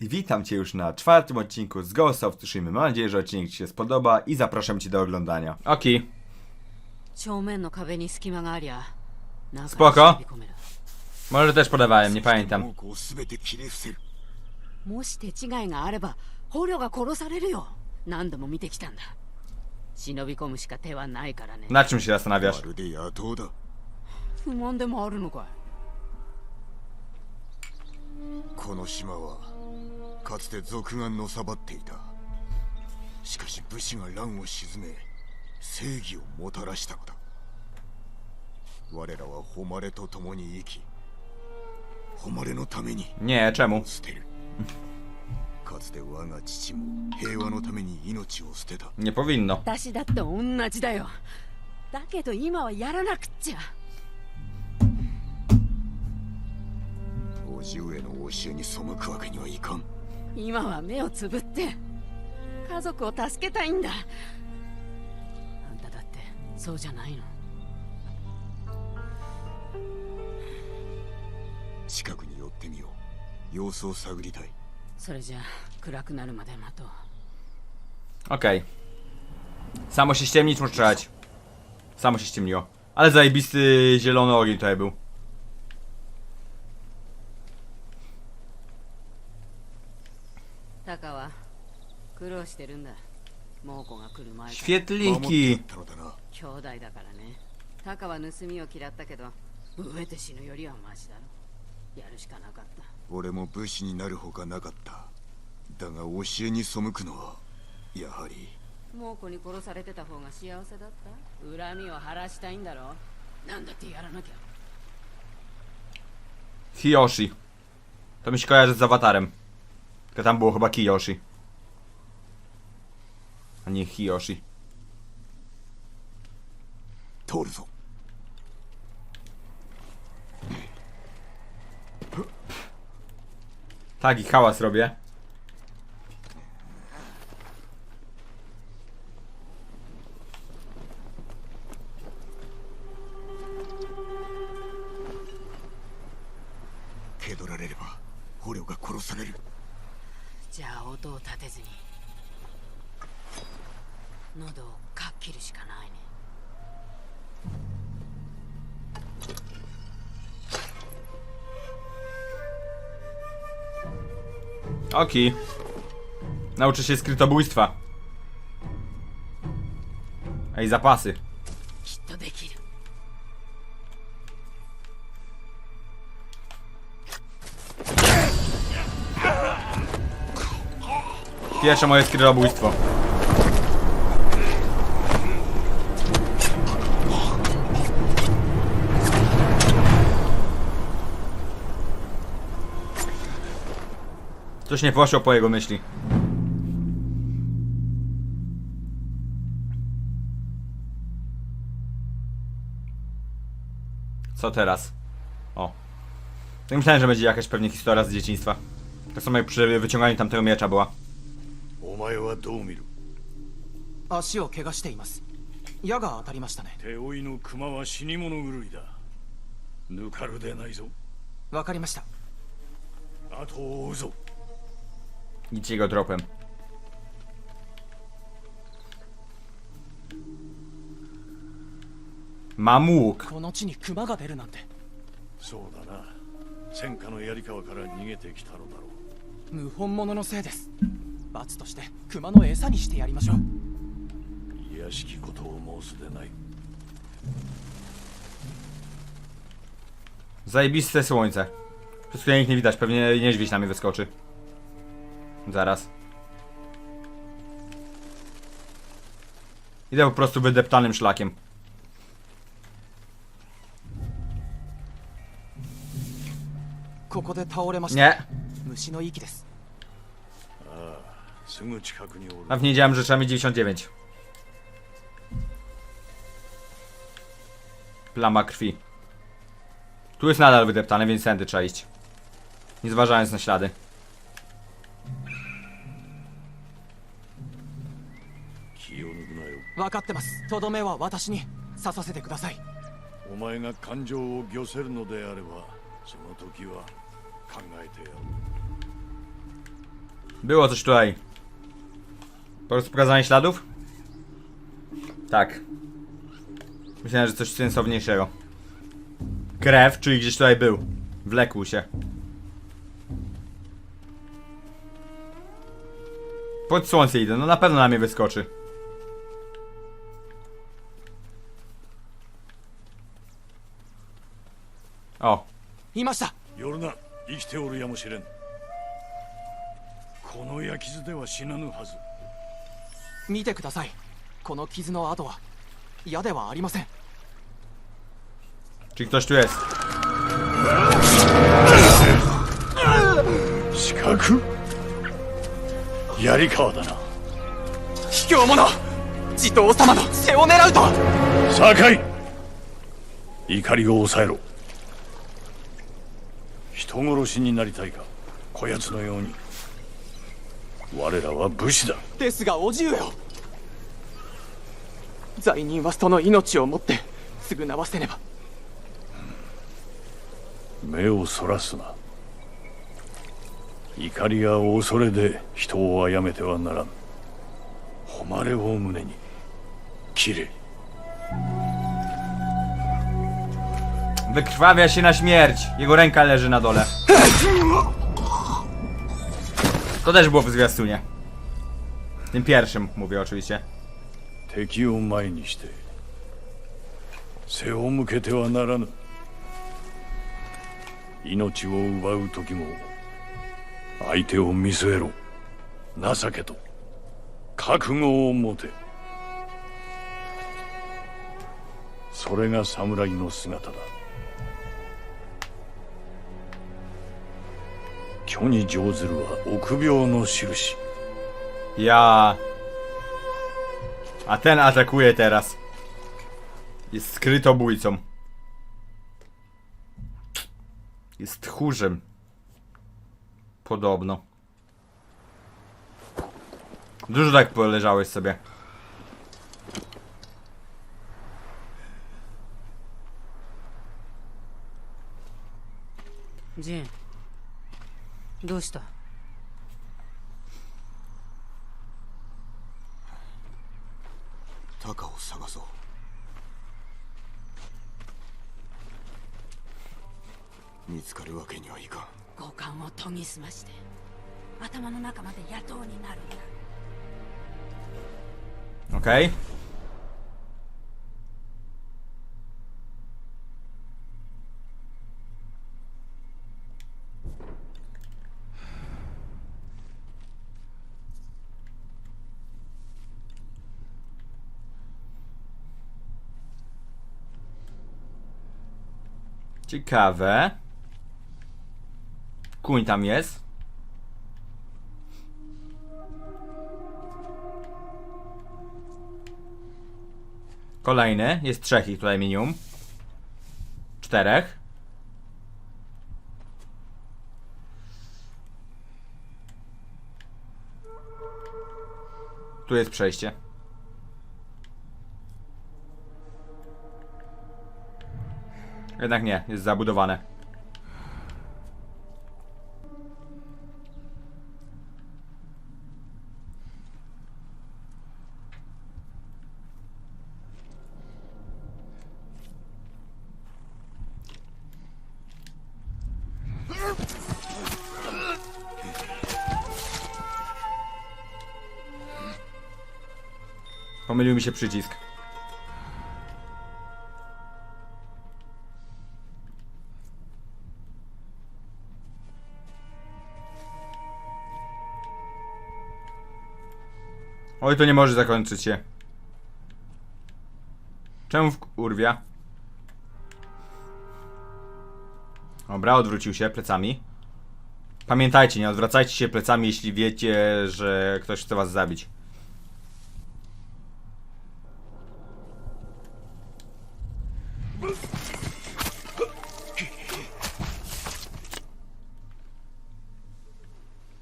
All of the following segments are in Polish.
I witam Cię już na czwartym odcinku z Ghost of Tsushima. Mam nadzieję, że odcinek Ci się spodoba i zapraszam Cię do oglądania. Oki, 正面の壁に隙間がありゃ中スポーカーに飛び込める może też podawałem, nie pamiętam. 猛虎を全て切り伏せるもし手違いがあれば捕虜が殺されるよ何度も見てきたんだ忍び込むしか手はないからね Na czym się zastanawiasz? まるで野党だ不満でもあるのかいこの島は かつて賊がのさばっていた。しかし武士が乱を鎮め正義をもたらしたのだ。我らは誉れと共に生き誉れのために Nie, czemu? 捨てる。かつて我が父も平和のために命を捨てた。Nie powinno. 私だって同じだよ。だけど今はやらなくっちゃ。叔父上の教えに背くわけにはいかん今は目をつぶって家族を助けたいんだあんただってそうじゃないの近くに寄ってみよう様子を探りたいそれじゃあ暗くなるまで待とう Okej. Samo się ściemnić, muszę strzelać. Samo się ściemniło. Ale zajebisty zielony ogień tutaj był. タカは苦労してるんだ。猛虎が来る前から。Świetliki! やったのだな。兄弟だからね。タカは盗みを嫌ったけど飢えて死ぬよりはマシだろ。やるしかなかった。俺も武士になるほかなかった。だが教えに背くのはやはり。猛虎に殺されてた方が幸せだった。恨みを晴らしたいんだろなんだってやらなきゃ。Kiyoshi. To mi się kojarzy z awatarem. Tylko tam było chyba Kiyoshi. A nie Hiyoshi. 通るぞ Tak, i hałas robię. 蹴取られれば捕虜が殺される じゃあ音を立てずに喉をかっ切るしかないね Oki. Nauczy się skrytobójstwa. Ej, zapasy. Pierwsze moje skrytobójstwo. Coś nie poszło po jego myśli. Co teraz? O. Myślałem, że będzie jakaś pewnie historia z dzieciństwa. Tak samo jak przy wyciąganiu tamtego miecza była. お前はどう見る？足を怪我しています。矢が当たりましたね。手負いの熊は死に物狂いだ。抜かるでないぞ。わかりました。後を追うぞ。Idźcie go tropem. Mam łuk. この地に熊が出るなんて。そうだな。戦火の槍川から逃げてきたのだろ謀反者のせいです罰として熊の餌にしてやりましょうういやしきことを申すでない Zajebiste słońce. Przez chwilę ich nie widać, pewnie niedźwiedź na mnie wyskoczy. Zaraz. Idę po prostu wydeptanym szlakiem. ここで倒れました Nie, A w niedziałem, że trzeba mieć 99. Plama krwi. Tu jest nadal wydeptane, więc tędy trzeba iść. Nie zważając na ślady. Było coś tutaj. Po prostu pokazanie śladów? Tak. Myślałem, że coś sensowniejszego. Krew, czyli gdzieś tutaj był. Wlekł się. Pod słońce idę, no na pewno na mnie wyskoczy. O, いました夜な生きておるやもしれんこの焼き傷では死なぬはず 見てください。この傷の跡は矢ではありません。czy ktoś tu jest? 四角槍川だな。卑怯者！地頭様の背を狙うと！は酒井！怒りを抑えろ。人殺しになりたいか？こやつのように我らは武士だ。ですがおじ上よ罪人は人の命をもって償わせねば。目をそらすな。怒りや恐れで人を殺めてはならん。誉れを胸に切れ。Wykrwawia się na śmierć. Jego ręka leży na dole. To też było w zwiastunie. Tym pierwszym mówię oczywiście. 敵を前にして背を向けてはならぬ命を奪う時も相手を見据えろ情けと覚悟を持てそれが侍の姿だ虚に乗ずるは臆病の印 Ja. A ten atakuje teraz. Jest skrytobójcą. Jest tchórzem. Podobno. Dużo tak poleżałeś sobie. ジン どうした？タカを探そう。見つかるわけにはいかん。五感を研ぎ澄まして頭の中まで野党になるんだ。Okej. Ciekawe. Kuń tam jest. Kolejny. Jest trzech ich tutaj minimum. Czterech. Tu jest przejście. Jednak nie, jest zabudowane. Pomylił mi się przycisk. Oj, to nie może zakończyć się. Czemu urwia? Dobra, odwrócił się plecami. Pamiętajcie, nie odwracajcie się plecami, jeśli wiecie, że ktoś chce was zabić.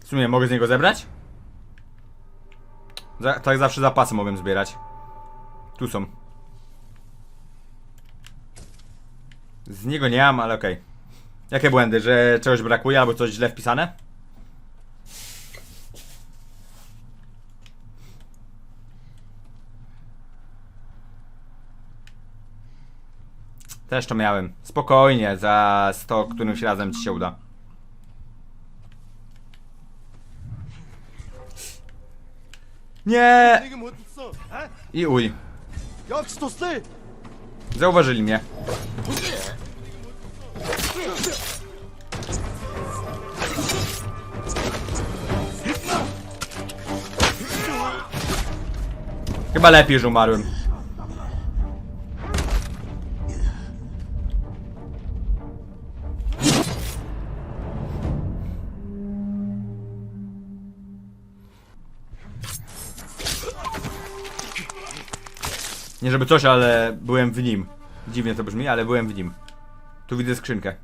W sumie mogę z niego zebrać? Za, tak zawsze zapasy mogłem zbierać. Tu są. Z niego nie mam, ale okej. Okay. Jakie błędy? Że czegoś brakuje albo coś źle wpisane? Też to miałem. Spokojnie, za 100 którymś razem ci się uda. Nie! I uj. Zauważyli mnie. Chyba lepiej, że umarłem. Żeby coś, ale byłem w nim. Dziwnie to brzmi, ale byłem w nim. Tu widzę skrzynkę.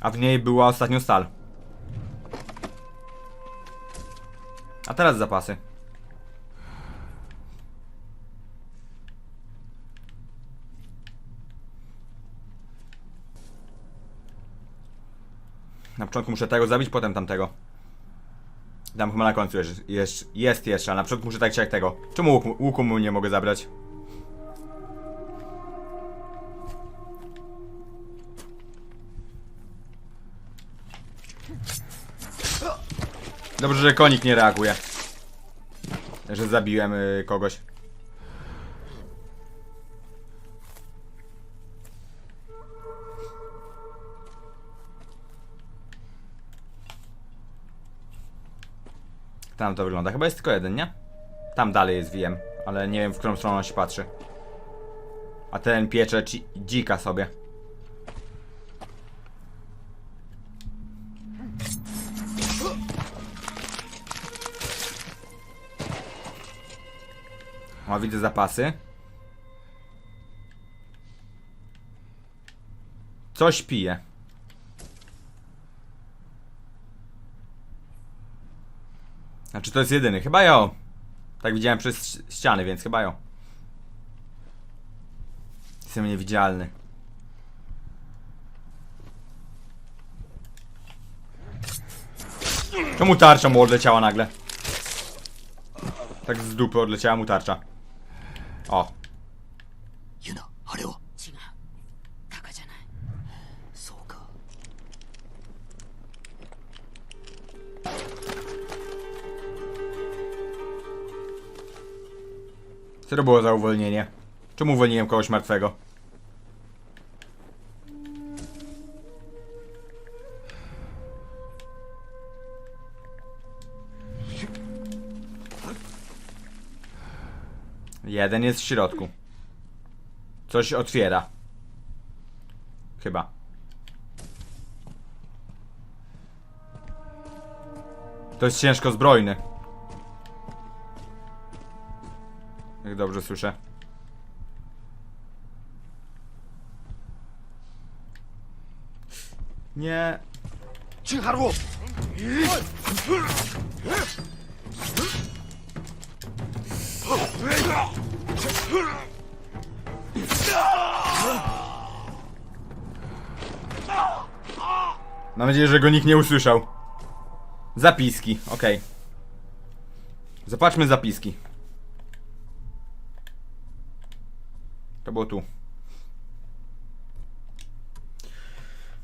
A w niej była ostatnio stal. A teraz zapasy. Na początku muszę tego zabić, potem tamtego. Tam chyba na końcu jest, jest, jest jeszcze, ale na początku muszę tak czy jak tego. Czemu łuku, łuku mu nie mogę zabrać? Dobrze, że konik nie reaguje. Że zabiłem y, kogoś. Tam to wygląda. Chyba jest tylko jeden, nie? Tam dalej jest wiem, ale nie wiem w którą stronę on się patrzy. A ten piecze dzika sobie. O, widzę zapasy. Coś pije. Znaczy to jest jedyny, chyba jo. Tak widziałem przez ściany, więc chyba jo. Jestem niewidzialny. Czemu tarcza mu odleciała nagle? Tak z dupy odleciała mu tarcza. O, co to było za uwolnienie? Czemu uwolniłem kogoś martwego? Jeden jest w środku. Coś otwiera. Chyba. To jest ciężko zbrojny. Jak dobrze słyszę. Nie. Harło! Mam nadzieję, że go nikt nie usłyszał. Zapiski, okej. Okay. Zapatrzmy zapiski. To było tu.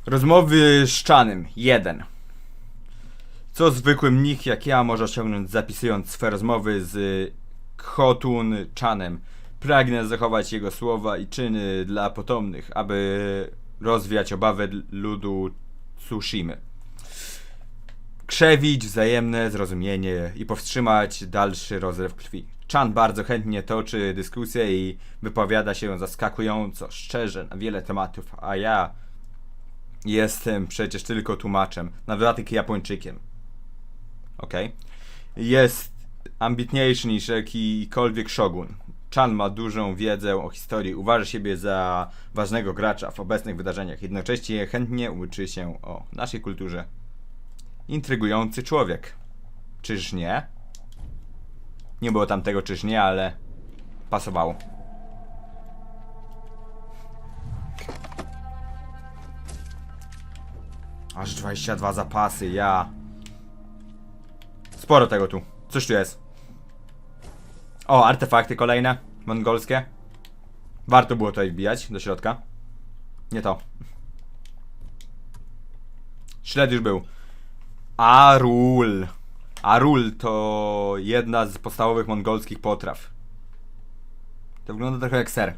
Rozmowy z Czanem. 1. Co zwykły mnich jak ja może osiągnąć zapisując swe rozmowy z Khotun Czanem? Pragnę zachować jego słowa i czyny dla potomnych, aby rozwiać obawy ludu Tsushimy. Krzewić wzajemne zrozumienie i powstrzymać dalszy rozlew krwi. Chan bardzo chętnie toczy dyskusję i wypowiada się zaskakująco szczerze na wiele tematów, a ja jestem przecież tylko tłumaczem, na dodatek Japończykiem. Okej. Jest ambitniejszy niż jakikolwiek shogun. Chan ma dużą wiedzę o historii, uważa siebie za ważnego gracza w obecnych wydarzeniach, jednocześnie chętnie uczy się o naszej kulturze. Intrygujący człowiek. Czyż nie? Nie było tam tego czyż nie, ale pasowało. Aż 22 zapasy, ja. Sporo tego tu. Coś tu jest. O, artefakty kolejne, mongolskie. Warto było tutaj wbijać do środka. Nie to. Śled już był. Arul. Arul to jedna z podstawowych mongolskich potraw. To wygląda trochę jak ser.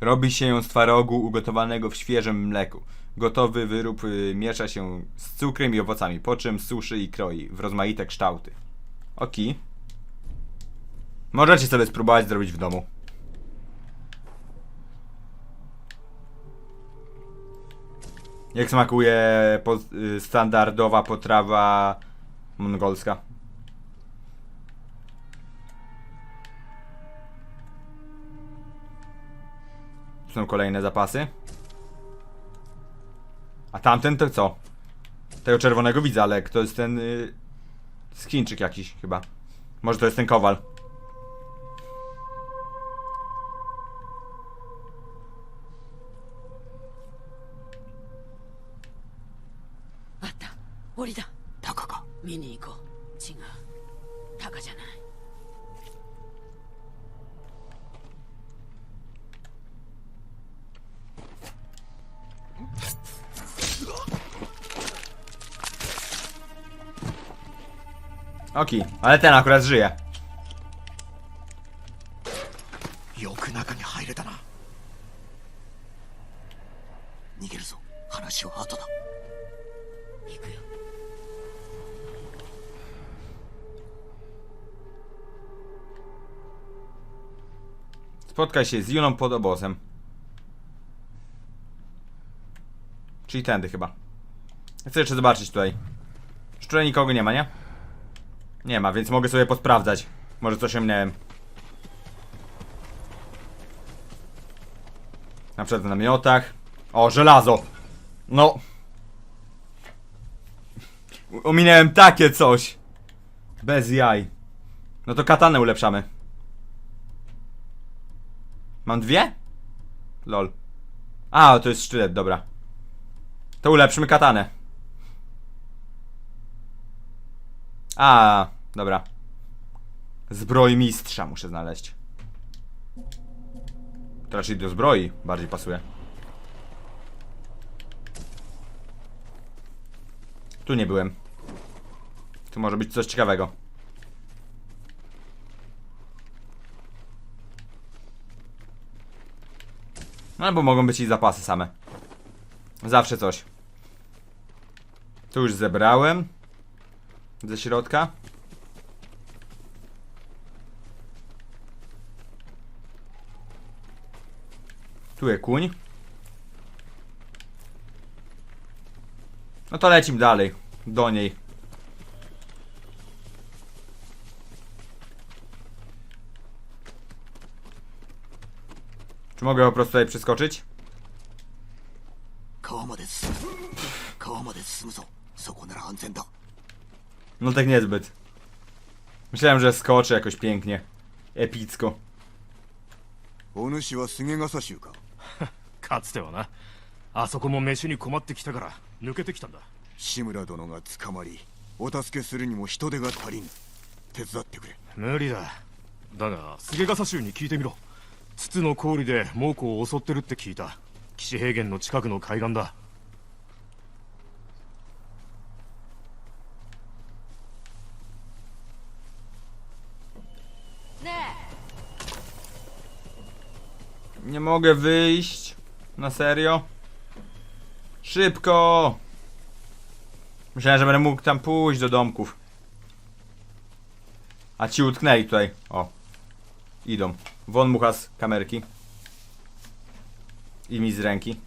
Robi się ją z twarogu ugotowanego w świeżym mleku. Gotowy wyrób y, miesza się z cukrem i owocami, po czym suszy i kroi w rozmaite kształty. Oki. Możecie sobie spróbować zrobić w domu. Jak smakuje po, y, standardowa potrawa mongolska? Są kolejne zapasy. A tamten to co? Tego czerwonego widzę, ale kto jest ten... Y, z Chińczyk jakiś chyba. Może to jest ten kowal. あった檻だタカか見に行こう違うタカじゃない Oki, ale ten akurat żyje. Spotkaj się z Juną pod obozem. Czyli tędy chyba. Chcę jeszcze zobaczyć tutaj. Szczurę nikogo nie ma, nie? Nie ma, więc mogę sobie posprawdzać. Może coś ominąłem. Na przykład w namiotach. O, żelazo! No. Ominąłem takie coś. Bez jaj. No to katanę ulepszamy. Mam dwie? Lol. A, to jest sztylet, dobra. To ulepszymy katanę. A, dobra. Zbroj mistrza muszę znaleźć. To raczej do zbroi bardziej pasuje. Tu nie byłem. Tu może być coś ciekawego. No, Albo mogą być i zapasy same. Zawsze coś. Tu już zebrałem. Ze środka. Tu jest kuń. No to lecimy dalej. Do niej. Czy mogę po prostu tutaj przeskoczyć? 川まで進む川まで進むぞそこなら安全だ No tak niezbyt. Myślałem, że skoczy jakoś pięknie. Epicko. お主は菅笠衆か かつてはな。あそこも飯に困ってきたから抜けてきたんだ。志村殿が捕まりお助けするにも人手が足りん手伝ってくれ。無理だ。だが菅笠衆に聞いてみろ。筒の氷で猛虎を襲ってるって聞いた。岸平原の近くの海岸だ。Nie mogę wyjść. Na serio? Szybko! Myślałem, że będę mógł tam pójść do domków. A ci utknęli tutaj. O. Idą. Won mucha z kamerki. I mi z ręki.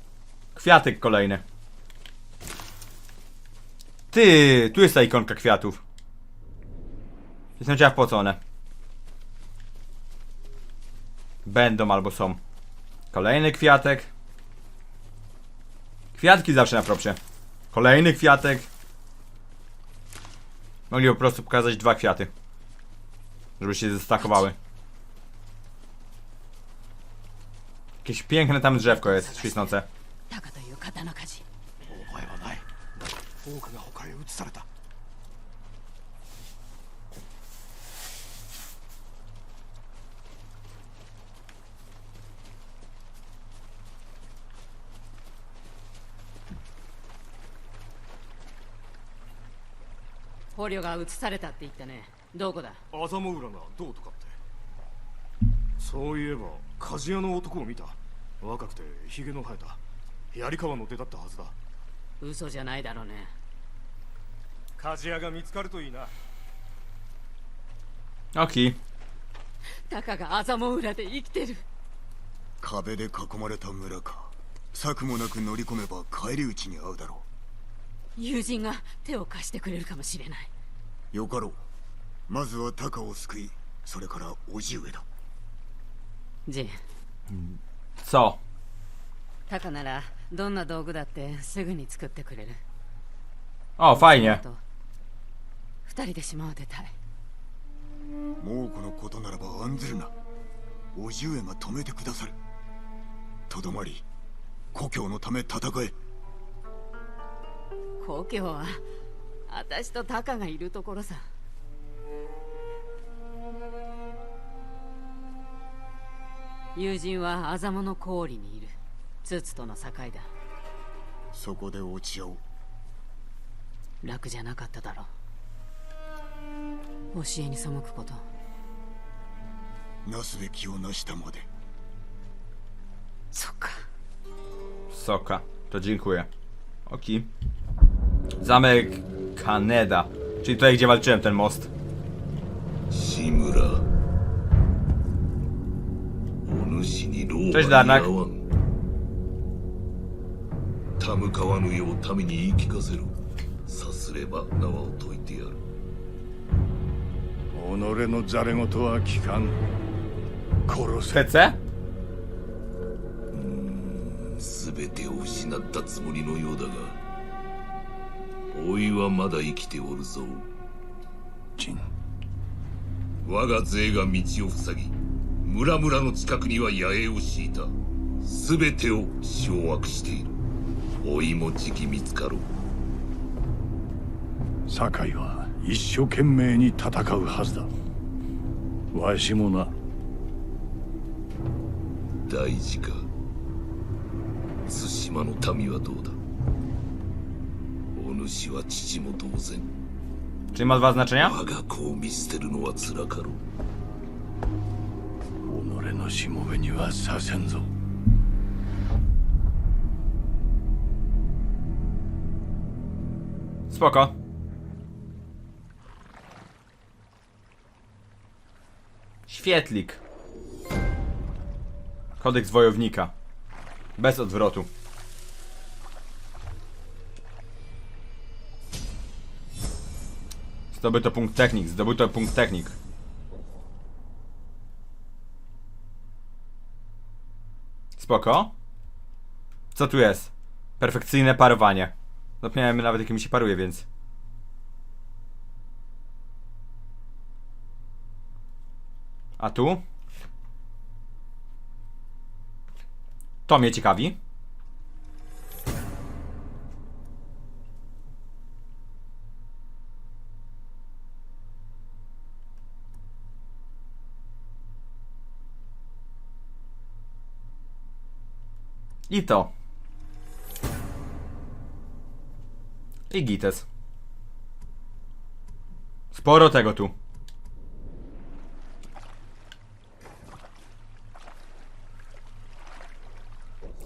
Kwiatek kolejny. Ty, tu jest ta ikonka kwiatów. Jestem ciekaw po co one. Będą albo są. Kolejny kwiatek. Kwiatki zawsze na propsie. Kolejny kwiatek. Mogli po prostu pokazać dwa kwiaty. Żeby się zestakowały. Jakieś piękne tam drzewko jest, świsnące. タカという刀鍛冶 捕虜が移されたって言ったね。どこだ？麻モ浦がどうとかって。そういえば鍛冶屋の男を見た。若くてヒゲの生えた。槍川の出だったはずだ。嘘じゃないだろうね。鍛冶屋が見つかるといいな。Oki. タカがアザモ裏で生きてる。壁で囲まれた村か。策もなく乗り込めば返り討ちに遭うだろ友人が手を貸してくれるかもしれない。うよかろう。まずはタカを救いそれから叔父上だ。ジン。Co? タカならどんな道具だってすぐに作ってくれる。O, fajnie. と二人で島を出たい。猛虎のことならば案ずるな。叔父上が止めてくださる。とどまり故郷のため戦え故郷は私とタカがいるところさ。友人はアザモの氷にいる。ツツとの境だ。そこで落ち合おう楽じゃなかっただろう。教えに背くこと。なすべきをなしたまで。そっか。Soka. To dziękuję. Oki. Zamek Kaneda. Czyli tutaj, gdzie walczyłem, ten most. 志村お主に老 Cześć, Darnak. に会わんたむかわぬよう民に言い聞かせるさすれば縄を解いてやる己のざれ言は聞かん殺せ TC? 全てを失ったつもりのようだが 老いはまだ生きておるぞ。ジン。我が勢が道を塞ぎ村々の近くには野営を敷いた。全てを掌握している。老いもじき見つかろう。堺は一生懸命に戦うはずだ。わしもな。大事か。対馬の民はどうだ？お主は父も同然 Czyli ma dwa znaczenia? 我が子を見捨てるのは辛かろう己のしもべにはさせんぞ Spoko. Świetlik. Kodeks wojownika. Bez odwrotu. Zdobyto punkt technik, zdobyto punkt technik. Spoko. Co tu jest? Perfekcyjne parowanie. Zapomniałem nawet jak mi się paruje, więc... A tu? To mnie ciekawi. I to. I gites. Sporo tego tu.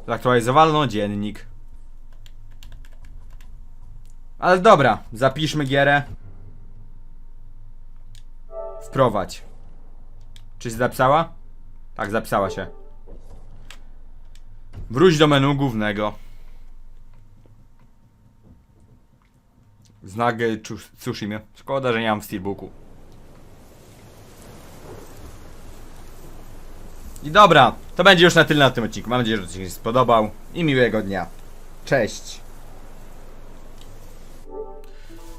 Zaktualizowano dziennik. Ale dobra, zapiszmy gierę. Wprowadź. Czy się zapisała? Tak, zapisała się. Wróć do menu głównego. Znak Tsu- Tsushima. Szkoda, że nie mam w steelbooku. I dobra, to będzie już na tyle na tym odcinku. Mam nadzieję, że odcinek się spodobał. I miłego dnia. Cześć.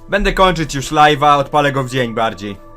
Będę kończyć już live'a, odpalę go w dzień bardziej.